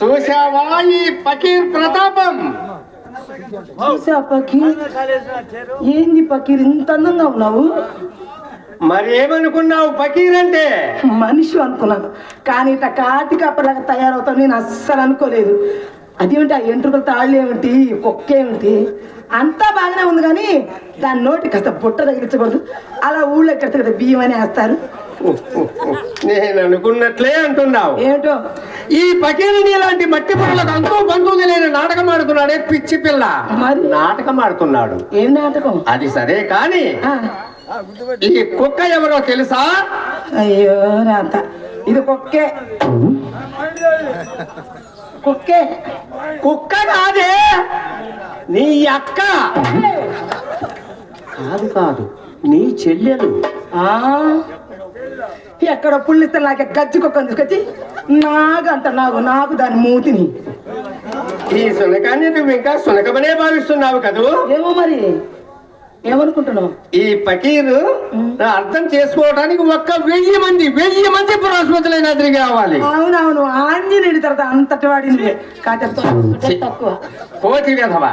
చూసావా ఈ ఫకీర్ ప్రతాపం? చూసా పకీర్ ఏంది పకీర్ ఇంత అందంగా ఉన్నావు? మరి ఏమనుకున్నావు ఫకీర్ అంటే? మనిషి అనుకున్నాను. కానీ ఇట్లా కాటి కప్పలాగా తయారవుతావు నేను అస్సలు అనుకోలేదు. అదేమిటి ఆ ఎంట్రుకలు తాళ్ళు ఏమిటి కుక్క ఏమిటి? అంతా బాగానే ఉంది కానీ దాని నోటి కాస్త బుట్ట తగిలించకూడదు. అలా ఊళ్ళో ఎక్కడ కదా బియ్యం అని వేస్తారు. నేను అనుకున్నట్లే అంటున్నావు. ఏమిటో? ఈ ఫకీరుని ఇలాంటి మట్టి పొరలకు అంతో బంధువులు లేని నాటకం ఆడుతున్నాడే పిచ్చి పిల్ల. మరి? నాటకం ఆడుతున్నాడు. ఏం నాటకం? అది సరే కాని ఈ కుక్క ఎవరో తెలుసా? అయ్యో రాత. ఇది కుక్కే. కుక్కే. కుక్క కాదే. నీ అక్క. కాదు కాదు నీ చెల్లెలు. ఆ. ఎక్కడ పుల్లిస్తే నాకు గజ్జి కుక్కని తీసుకొచ్చి నాగంట నాకు నాకు దాని మూతిని. ఈ సునకాన్ని నువ్వు ఇంకా సునకమనే భావిస్తున్నావు కదూ? ఏమో మరి? ఏమనుకుంటున్నావు? ఈ ఫకీరు అర్థం చేసుకోవడానికి ఒక్క వెయ్యి మంది వెయ్యి మంది పురాస్మతులైన తిరిగి కావాలి అవునవును ఆంజనేయుడి తర్వాత అంతటి వాడింది. కాకపోతే తక్కువ. కోతి విధవ.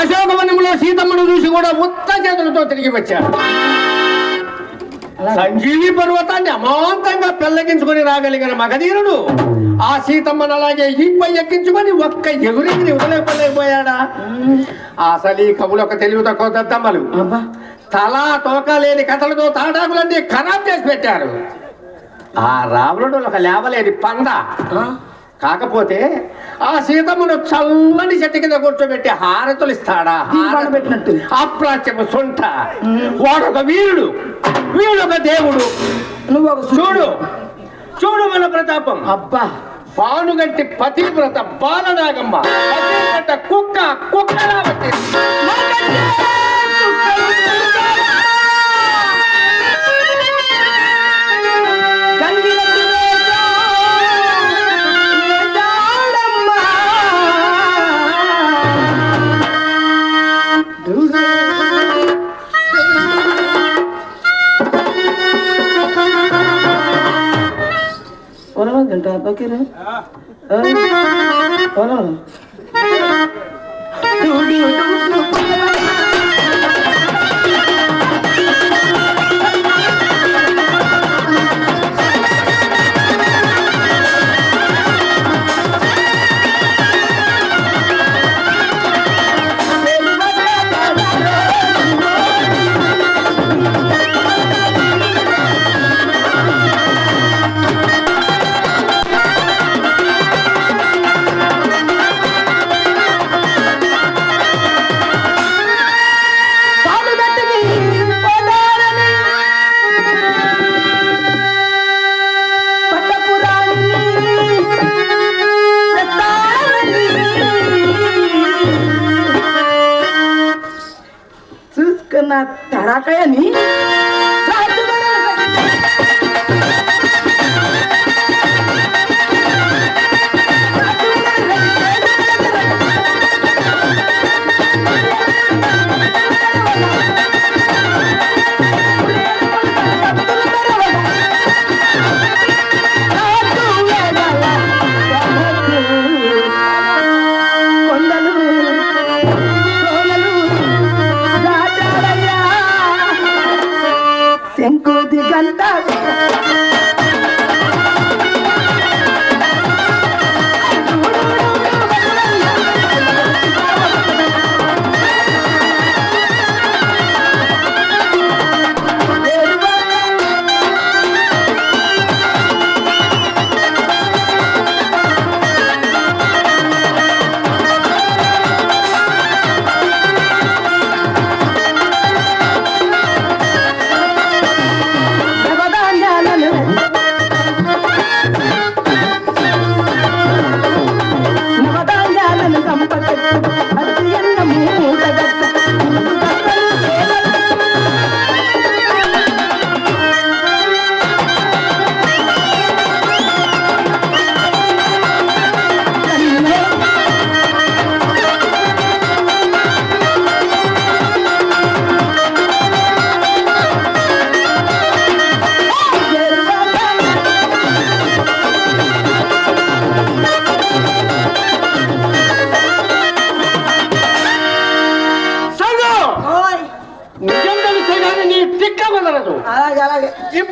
అశోకవనంలో సీతమ్మను చూసి కూడా ఉత్త చేతులతో తిరిగి వచ్చాడు. సంజీవి పర్వతాన్ని అమాంతంగా పెళ్ళగించుకొని రాగలిగిన మగధీరుడు ఆ సీతమ్మను అలాగే ఈపై ఎక్కించుకొని ఒక్క ఎగురికి వదలేకపోలేకపోయాడా అసలు ఈ కవులు ఒక తెలివి తక్కువ దద్దమ్మలు. తలా తోక లేని కథలతో తాటాకులన్నీ ఖరాబ్ చేసి పెట్టారు. ఆ రావణుడు ఒక లేవలేని పంద. కాకపోతే ఆ సీతమ్మను చల్లని చెట్టు కింద కూర్చోబెట్టి హారతులు ఇస్తాడా? పెట్టినట్టు. అప్రాచ్యపు సొంట వాడొక వీరుడు. వీడొక దేవుడు. నువ్వు చూడు. చూడు మన ప్రతాపం. అబ్బా. పానుగంటి పతివ్రత బాలనాగమ్మ. కుక్క కుక్కలా వచ్చింది कोना में घंटा तो के रे हाँ। कोना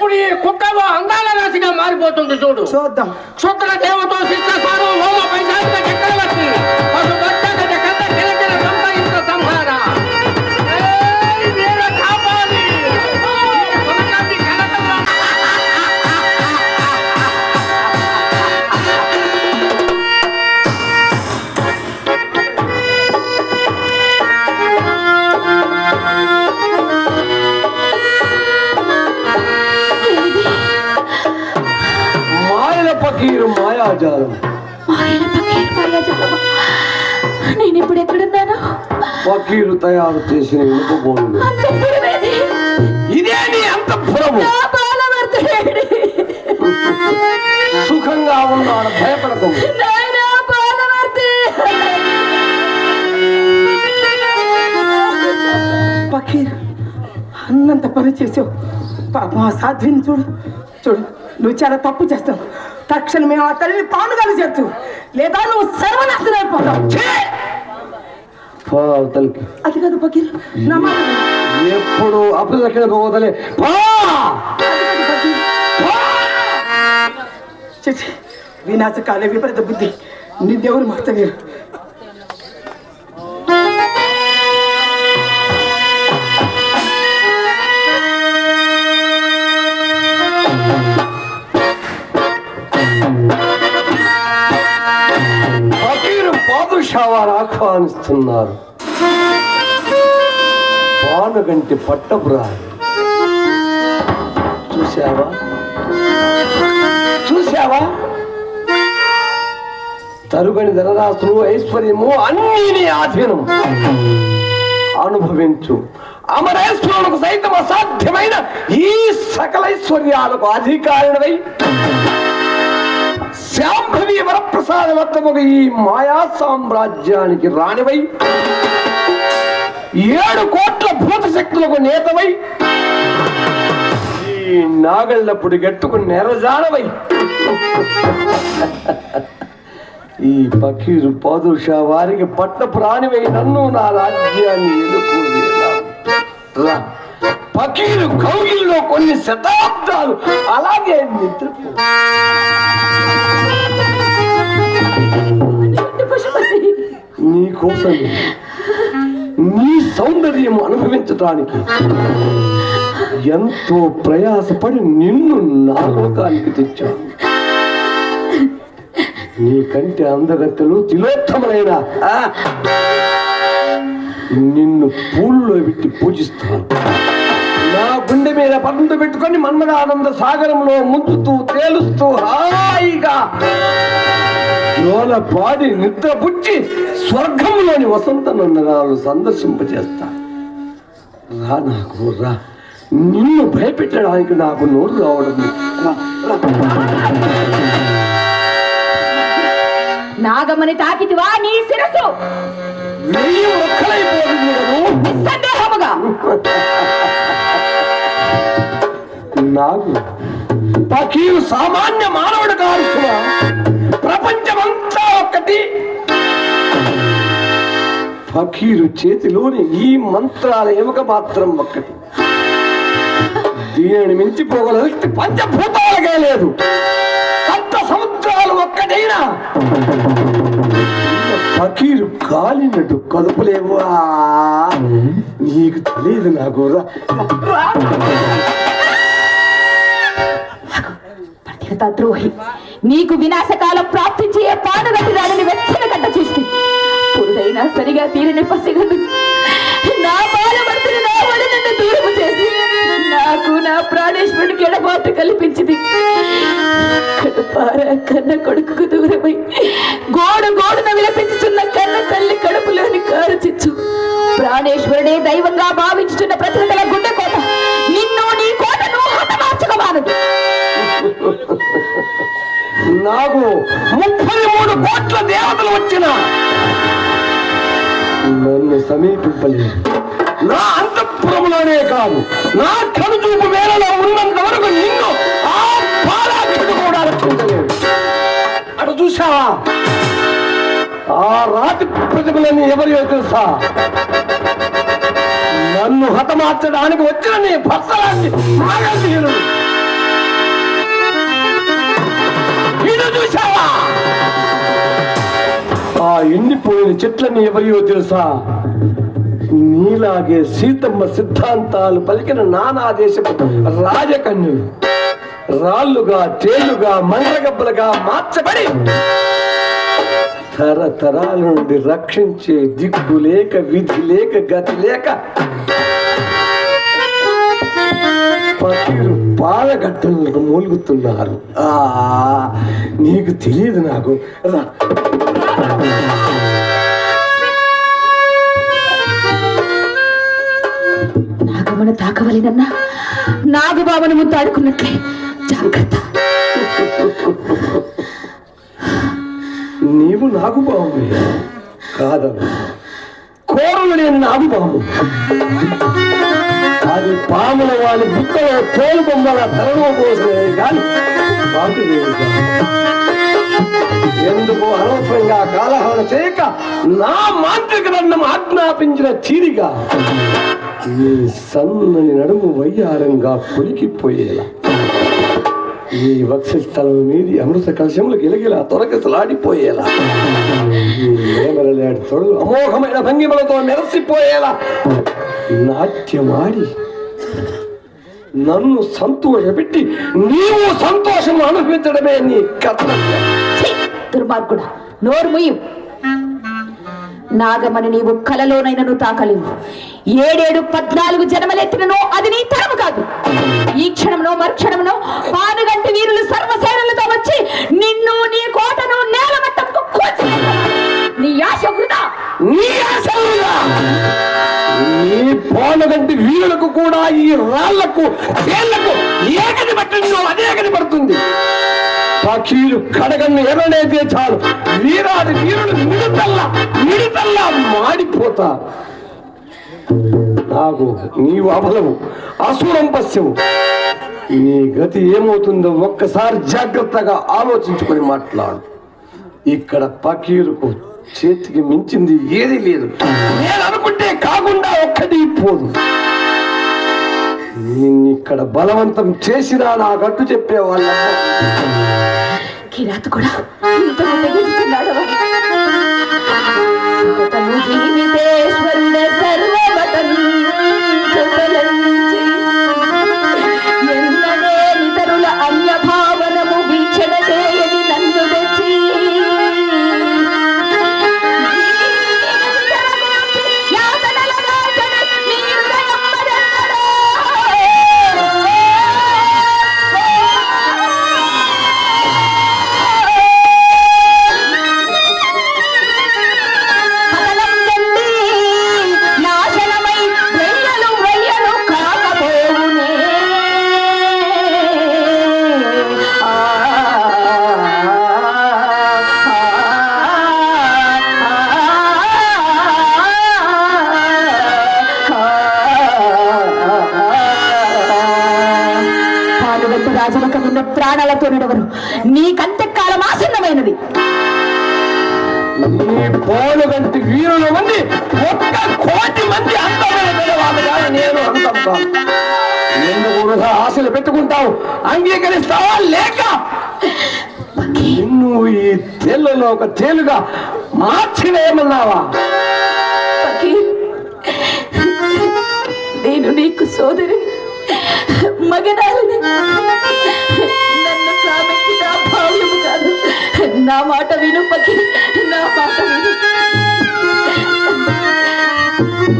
ఇప్పుడు ఈ కుక్కలో అందాల రాశిగా మారిపోతుంది చూడు. చూద్దాం. శుక్ర దేవతో మాయాజాలం ఆయన పకీర్ మాయాజాలమా? నేను ఇప్పుడు ఎక్కడున్నాను పకీరు తయారు చేసిన ఇనుప బోళ్ళు అంతఃపురమేది? ఇదే నీ అంతఃపురము నా బాలవర్ధుడేడి? సుఖంగా ఉన్నాడు భయపడకము నాయనా బాలవర్ధి! అన్నంత పని చేసావు. పాపం ఆ సాధ్విని చూడు చూడు నువ్వు చాలా తప్పు చేస్తావు. తక్షణమే ఆ తల్లిని పానుగాలు చేర్చు. లేదా నువ్వు సర్వనాశనం అయిపోతావు. అవతలికి. అది కాదు విను. ఎప్పుడు అపదక్షిణ పోవదలే పో! అది కాదు పకీర్. చిచి వినాశకాలే విపరీత బుద్ధి. నీ దేవుని మాట వారు ఆహ్వానిస్తున్నారు పానుగంటి పట్టపురా చూసావా చూసావా తరుగని ధనరాశులు ఐశ్వర్యము అన్నీ ఆధీనం అనుభవించు. అమరేశ్వరులకు సైతం అసాధ్యమైన ఈ సకల ఐశ్వర్యాలకు అధికారినవై వరప్రసాద వరప్రసాదవర్తముగా ఈ మాయా సామ్రాజ్యానికి రానివై ఏడు కోట్ల భూత శక్తులకు నేతవై. ఈ నాగళ్ళప్పుడు గట్టుకు నెరజాడవై. ఈ పకీరు పాదుషా వారికి పట్ట ప్రాణివై నన్ను నా రాజ్యాన్ని ఎదుర్కోలేనా రా. ఫకీరు కౌగిల్లో కొన్ని శతాబ్దాలు. అలాగే నిద్రపో నీకోసం నీ సౌందర్యం అనుభవించటానికి ఎంతో ప్రయాసపడి నిన్ను నా లోకానికి తెచ్చాను. నీకంటే అందగత్తెలు తిలోత్తములైన నిన్ను పూల్లో పెట్టి పూజిస్తాను. నా గుండె మీద పదంతో పెట్టుకొని మన్మదానంద సాగరంలో ముంచుతూ తేలుస్తూ హాయిగా జోల పాడి నిద్ర పుచ్చి స్వర్గంలోని వసంత నందనాలు సందర్శింపజేస్తా. రా నాకు రా. నిన్ను భయపెట్టడానికి నాకు నోరు రావడం. నాగమ్మని తాకితివా నీ శిరస్సు? వెయ్యి ఒక్కలైపోతుంది కదూ. నిస్సందేహముగా. నాకు పకీరు సామాన్య మానవుడు కాదు ప్రపంచమంతా ఒక్కటి. ఫకీరు చేతిలోని ఈ మంత్రాల ఎముక మాత్రం ఒక్కటి. దీనిని మించిపోగల శక్తి పంచభూతాలకే లేదు. సప్త సముద్రాలు ఒక్కటైనా. ఫకీరు కాలినట్టు కదుపులేవా? నీకు తెలియదు నాకు రా ద్రోహి. నీకు వినాశకాలం ప్రాప్తించి ఏ పాడుగట్టి రాడని వెచ్చని గడ్డ పురుడైనా సరిగా తీరని పసిగదు. నా బాలభర్తని నా వల్ల నన్ను దూరము చేసి నాకు నా ప్రాణేశ్వరుడికి ఎడబాటు కల్పించింది. కడుపార కన్న కొడుకుకు దూరమై గోడు గోడున విలపించుచున్న కన్న తల్లి కడుపులోని కారు చిచ్చు. ప్రాణేశ్వరుడే దైవంగా భావించుచున్న ప్రతిభల గుండె కోట నిన్ను నీ కోటను హతమార్చకమానదు నాకు ముప్పై మూడు కోట్ల దేవతలు వచ్చిన నన్ను సమీపింపలేదు. నా అంతఃపురంలోనే కాదు నా కనుచూపు వేళలో ఉన్నంత వరకు నిన్ను ఆ పాలాక్షుడు కూడా రక్షించలేదు. అటు చూసావా ఆ రాతి ప్రతిభలని ఎవరియో తెలుసా? నన్ను హతమార్చడానికి వచ్చిన నీ భర్త లాంటి మాగా ఆ ఎండిపోయిన చెట్లని ఎవరియో తెలుసా? నీలాగే సీతమ్మ సిద్ధాంతాలు పలికిన నానా దేశపు రాజకన్యులు. రాళ్ళుగా తేళ్ళుగా మంగళగబ్బలుగా మార్చబడి తరతరాల నుండి రక్షించే దిక్కు లేక విధి లేక గతి లేక పతిరు పాలగట్టలకు మూలుగుతున్నారు. ఆ నీకు తెలియదు నాకు. రా. నాగమ్మను తాకవలెనన్నా నాగబాబును ముద్దాడుకున్నట్లే జాగ్రత్త. నీవు నాకు బాబు కాదను కోరలు నేను నాకు బాబు అది పాముల వాని బుక్కలో తోలు బొమ్మల తలలో పోసినవి కానీ ఎందుకు అనవసరంగా కాలహరణ చేయక నా మాంత్రిక దండం ఆజ్ఞాపించిన తీరిగా ఈ సన్నని నడుము వయ్యారంగా కొలికిపోయేలా ఈ వక్షస్థలం మీది అమృత కలశములు గిలగిలా తొలగసలాడిపోయేలా ఈ నేమరలేటి తొడలు అమోఘమైన భంగిమలతో మెరసిపోయేలా. నాట్యమాడి నన్ను సంతోషపెట్టి నీవు సంతోషం అనుభవించడమే నీ కర్తవ్యం ఛీ! దుర్మార్గుడా నోరు ముయ్యి నాగమని నీవు కలలోనైనను తాకలేవు ఏడేడు పద్నాలుగు జన్మలెత్తినను అది నీ తరము కాదు ఈ క్షణంలో మరుక్షణంలో పానుగంటి వీరులు సర్వసేనలతో వచ్చి నిన్ను నీ కోటను నేలమట్టంకు కూల్చివేస్తారు. నీ ఆశ వృధా. నీ ఆశలుగా నీ పోలగంటి వీరులకు కూడా ఈ రాళ్ళకు తేళ్ళకు ఏకది పట్టిందో అదే గది పడుతుంది. పక్షీలు కడగన్ను ఎర్రనేదే చాలు. వీరాది వీరుడు నిడుతల్లా నిడుతల్లా మాడిపోతా. నాకు నీవు అబలవు అసురం పశ్యము నీ గతి ఏమవుతుందో ఒక్కసారి జాగ్రత్తగా ఆలోచించుకొని మాట్లాడు. ఇక్కడ పకీరుకు చేతికి మించింది ఏది లేదు. నేను అనుకుంటే కాకుండా ఒక్కటి పోదు. ఇక్కడ బలవంతం చేసినా నా చెప్పేవాళ్ళ కిరాత్ కూడా ఇంత ప్రాణాలతో నడవరు. నీకంతకాలం ఆసన్నమైనది. నీ పోలు గంటి వీరుల మంది ఒక్క కోటి మంది అందమైన పిల్లవాళ్ళుగా నేను అంతం కాదు ఎందుకు వృధా ఆశలు పెట్టుకుంటావు. అంగీకరిస్తావా లేక? నిన్ను ఈ తేళ్ళలో ఒక తేలుగా మార్చివేయమన్నావా? నేను నీకు సోదరిని నా మాట విను పకి నా మాట విను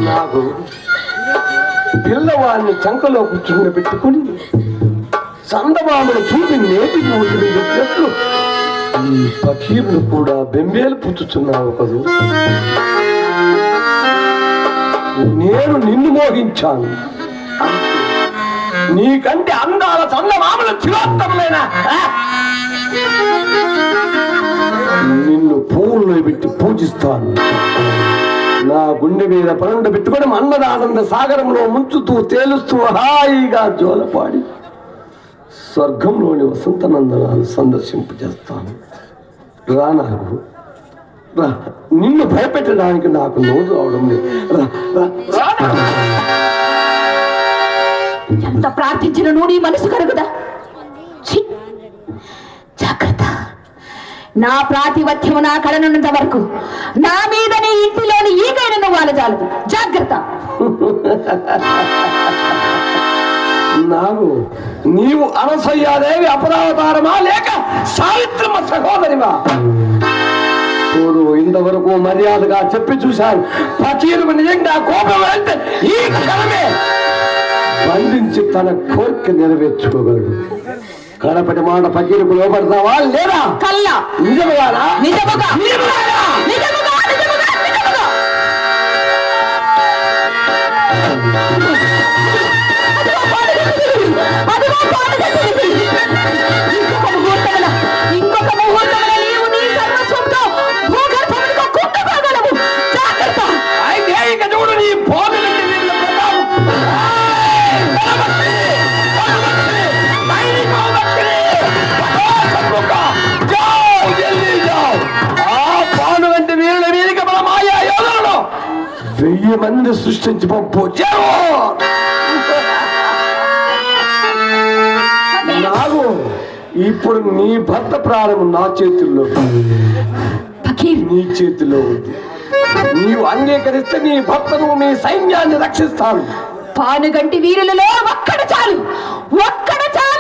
నాకు పిల్లవాడిని చంకలో కూర్చుని పెట్టుకుని చందమామను చూపి నేటి వదిలినట్లు ఈ పకీర్ను కూడా బెంబేలు పుచ్చుతున్నావు కదూ. నేను నిన్ను మోహించాను. నీకంటే అందాల చందమామలు చిరోత్తములైన నిన్ను పూల్లో పెట్టి పూజిస్తాను. నా గుండె మీద పరుండ పెట్టుకొని మన్మదానంద సాగరంలో ముంచుతూ తేలుస్తూ హాయిగా జోలపాడి స్వర్గంలోని వసంతనందనాలు సందర్శింపు చేస్తాను రా నాకు రా. నిన్ను భయపెట్టడానికి నాకు నోరు అవడం లేదు. ఎంత ప్రార్థించిన నువ్వు నీ మనసు కరుగుదా? ఛీ! జాగ్రత్త. నా ప్రాతిపత్యము నా కళనున్నంత వరకు నా మీద నీ ఇంటిలోని ఈగైన నువ్వు అలజాలదు జాగ్రత్త. నాకు నీవు అనసయ్యాదేవి అపరావతారమా లేక సావిత్రమ సహోదరివా? చూడు ఇంతవరకు మర్యాదగా చెప్పి చూశాను. ఫకీరుకు నిజంగా కోపం అంటే ఈ క్షణమే బంధించి తన కోరిక నెరవేర్చుకోగలడు కడపటి మాట ఫకీరుకు లోపడతావా లేదా? కల్లా నిజముగానా? నిజముగా. నిజముగానా? నిజముగా నిజముగా నిజముగా. మంది సృష్టించి పంపు చేరు నాగు ఇప్పుడు నీ భర్త ప్రాణం నా చేతుల్లో నీ చేతిలో ఉంది. నీవు అంగీకరిస్తే నీ భర్తను నీ సైన్యాన్ని రక్షిస్తాను. పానుగంటి వీరులలో ఒక్కడు చాలు. ఒక్కడు చాలు.